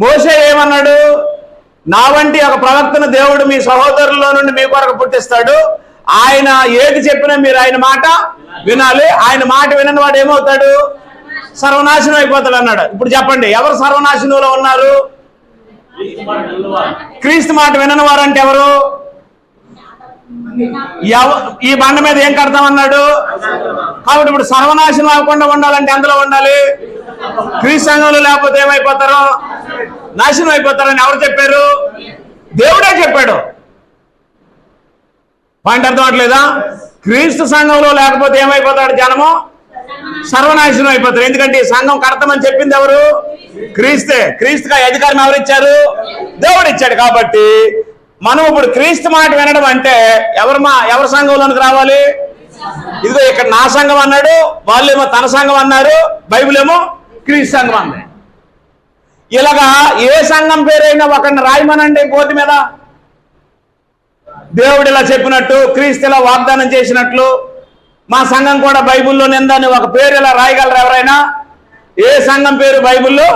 మోసే ఏమన్నాడు? నా వంటి ఒక ప్రవక్తను దేవుడు మీ సహోదరుల్లో నుండి మీ కొరకు పుట్టిస్తాడు. ఆయన ఏది చెప్పినా మీరు ఆయన మాట వినాలి. ఆయన మాట వినని వాడు ఏమవుతాడు? సర్వనాశనం అయిపోతాడు అన్నాడు. ఇప్పుడు చెప్పండి ఎవరు సర్వనాశనంలో ఉన్నారు? క్రీస్తు మాట వినని వారు అంటే ఎవరు? ఎవ- ఈ బండ మీద ఏం కడతామన్నాడు? కాబట్టి ఇప్పుడు సర్వనాశనం అవ్వకుండా ఉండాలంటే అందులో ఉండాలి? క్రీస్తు సంఘంలో లేకపోతే ఏమైపోతారు? నాశనం అయిపోతారని ఎవరు చెప్పారు? దేవుడే చెప్పాడు. పాయింట్ అర్థం అవట్లేదా? క్రీస్తు సంఘంలో లేకపోతే ఏమైపోతాడు జనము? సర్వనాశనం అయిపోతారు. ఎందుకంటే ఈ సంఘం కడతామని చెప్పింది ఎవరు? క్రీస్తే. క్రీస్తుగా అధికారం ఎవరు ఇచ్చారు? దేవుడు ఇచ్చాడు కాబట్టి మనం ఇప్పుడు క్రీస్తు మాట వినడం అంటే ఎవరు మా ఎవరి సంఘంలోనికి రావాలి? ఇదిగో ఇక్కడ నా సంఘం అన్నాడు వాళ్ళేమో తన సంఘం అన్నారు బైబిల్ ఏమో క్రీస్తు సంఘం అన్నాడు ఇలాగా ఏ సంఘం పేరైనా ఒకరిని రాయమనండి బోర్డు మీద? దేవుడు ఇలా చెప్పినట్టు క్రీస్తు ఇలా వాగ్దానం చేసినట్లు మా సంఘం కూడా బైబిల్లో నిందని ఒక పేరు ఇలా రాయగలరు ఎవరైనా? ఏ సంఘం పేరు బైబిల్లో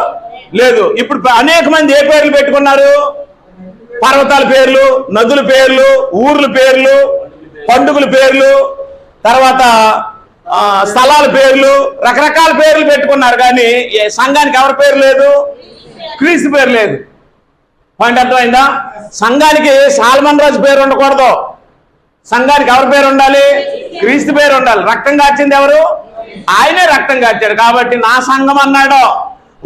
లేదు. ఇప్పుడు అనేక మంది ఏ పేర్లు పెట్టుకున్నారు? పర్వతాల పేర్లు నదుల పేర్లు ఊర్ల పేర్లు పండుగల పేర్లు తర్వాత స్థలాల పేర్లు రకరకాల పేర్లు పెట్టుకున్నారు కానీ ఏ సంఘానికి ఎవరి పేరు లేదు? క్రీస్తు పేరు లేదు. పాయింట్ అర్థమైందా? సంఘానికి సాల్మన్ రాజు పేరు ఉండకూడదు. సంఘానికి ఎవరి పేరు ఉండాలి? క్రీస్తు పేరు ఉండాలి. రక్తం కాచింది ఎవరు? ఆయనే రక్తం కాచాడు. కాబట్టి నా సంఘం అన్నాడు.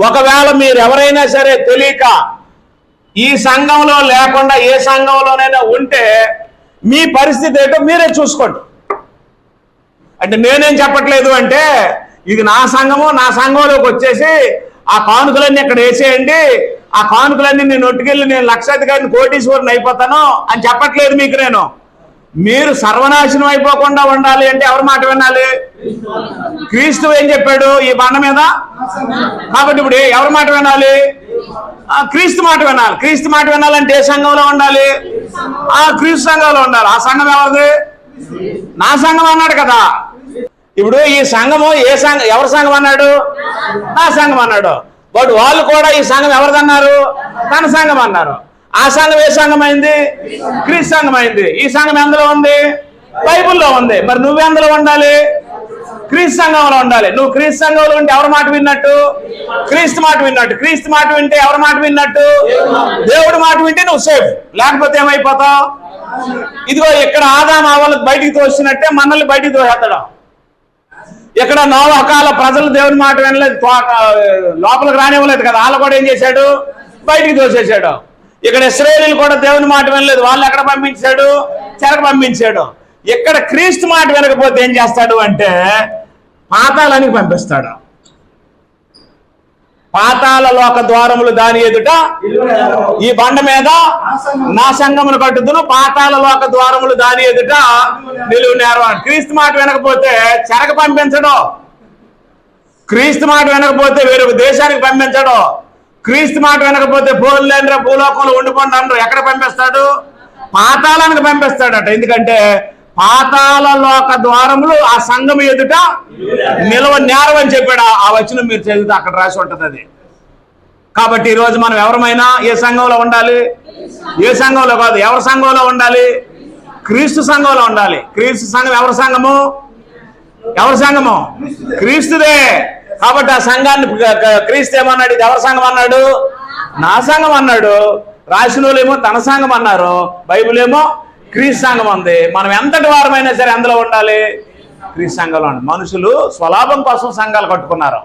ఒకవేళ మీరు ఎవరైనా సరే తెలియక ఈ సంఘంలో లేకుండా ఏ సంఘంలోనైనా ఉంటే మీ పరిస్థితి ఏంటో మీరే చూసుకోండి. అంటే నేనేం చెప్పట్లేదు అంటే ఇది నా సంఘము నా సంఘంలోకి వచ్చేసి ఆ కానుకలన్నీ ఇక్కడ వేసేయండి. ఆ కానుకలన్నీ నేను ఒట్టుకెళ్ళి నేను లక్షాధికారిని కోటీశ్వరుని అయిపోతాను అని చెప్పట్లేదు మీకు నేను. మీరు సర్వనాశనం అయిపోకుండా ఉండాలి అంటే ఎవరి మాట వినాలి? క్రీస్తు ఏం చెప్పాడు ఈ బండ మీద? కాబట్టి ఇప్పుడు ఎవరి మాట వినాలి? ఆ క్రీస్తు మాట వినాలి. క్రీస్తు మాట వినాలంటే ఏ సంఘంలో ఉండాలి? ఆ క్రీస్తు సంఘంలో ఉండాలి. ఆ సంఘం ఎవరిది? నా సంఘం అన్నాడు కదా. ఇప్పుడు ఈ సంఘము ఏ సంఘం ఎవరి సంఘం అన్నాడు? నా సంఘం అన్నాడు. బట్ వాళ్ళు కూడా ఈ సంఘం ఎవరిదన్నారు? తన సంఘం అన్నారు. ఆ సంఘం ఏ సంఘం అయింది క్రీస్తు సంఘం అయింది ఈ సంఘం ఎందులో ఉంది? బైబుల్లో ఉంది. మరి నువ్వెందులో ఉండాలి? క్రీస్తు సంఘంలో ఉండాలి. నువ్వు క్రీస్తు సంఘంలో ఉంటే ఎవరి మాట విన్నట్టు? క్రీస్తు మాట విన్నట్టు. క్రీస్తు మాట వింటే ఎవరి మాట విన్నట్టు? దేవుడి మాట వింటే నువ్వు సేఫ్ లేకపోతే ఏమైపోతావు? ఇదిగో ఇక్కడ ఆదాం ఆవాలకు బయటికి తోసినట్టే మనల్ని బయటికి తోసేస్తాడు. ఇక్కడ నోవకాల ప్రజలు దేవుని మాట వినలేదు. తో- లోపలికి రానివ్వలేదు కదా. వాళ్ళు కూడా ఏం చేశాడు? బయటికి తోసేసాడు ఇక్కడ ఇస్రాయేలీలు కూడా దేవుని మాట వినలేదు. వాళ్ళు ఎక్కడ పంపించాడు? చెరకు పంపించాడు. ఇక్కడ క్రీస్తు మాట వినకపోతే ఏం చేస్తాడు అంటే పాతాళానికి పంపిస్తాడు. పాతాల లోక ద్వారములు దాని ఎదుట ఈ బండ మీద నా సంఘమును కట్టుదును పాతాల లోక ద్వారములు దాని ఎదుట నిలువు నేరవాడు క్రీస్తు మాట వినకపోతే చెరక పంపించడం. క్రీస్తు మాట వినకపోతే వేరొక దేశానికి పంపించడం. క్రీస్తు మాట వినకపోతే పోలేనరా భూలోకంలో ఉండిపోండి అనరు ఎక్కడ పంపిస్తాడు? పాతాళానికి పంపిస్తాడట. ఎందుకంటే పాతాల లోక ద్వారములు ఆ సంఘం ఎదుట నిలవ నేరవని చెప్పాడు. ఆ- వచ్చిన మీరు చదివితే అక్కడ రాసి ఉంటుంది అది. కాబట్టి ఈరోజు మనం ఎవరమైనా ఏ సంఘంలో ఉండాలి? ఏ సంఘంలో కాదు ఎవరి సంఘంలో ఉండాలి? క్రీస్తు సంఘంలో ఉండాలి. క్రీస్తు సంఘం ఎవరి సంఘము? ఎవరి సంఘము? క్రీస్తుదే. కాబట్టి ఆ సంఘాన్ని క్రీస్తు ఏమన్నాడు? ఇది ఎవరి సంఘం అన్నాడు? నా సంఘం అన్నాడు. రాసిన వాళ్ళేమో తన సంఘం అన్నారు. బైబుల్ ఏమో క్రీస్తాంగం అంది ఉంది. మనం ఎంతటి వారమైనా సరే అందులో ఉండాలి. క్రీస్తాంగంలో మనుషులు స్వలాభం కోసం సంఘాలు కట్టుకున్నారు.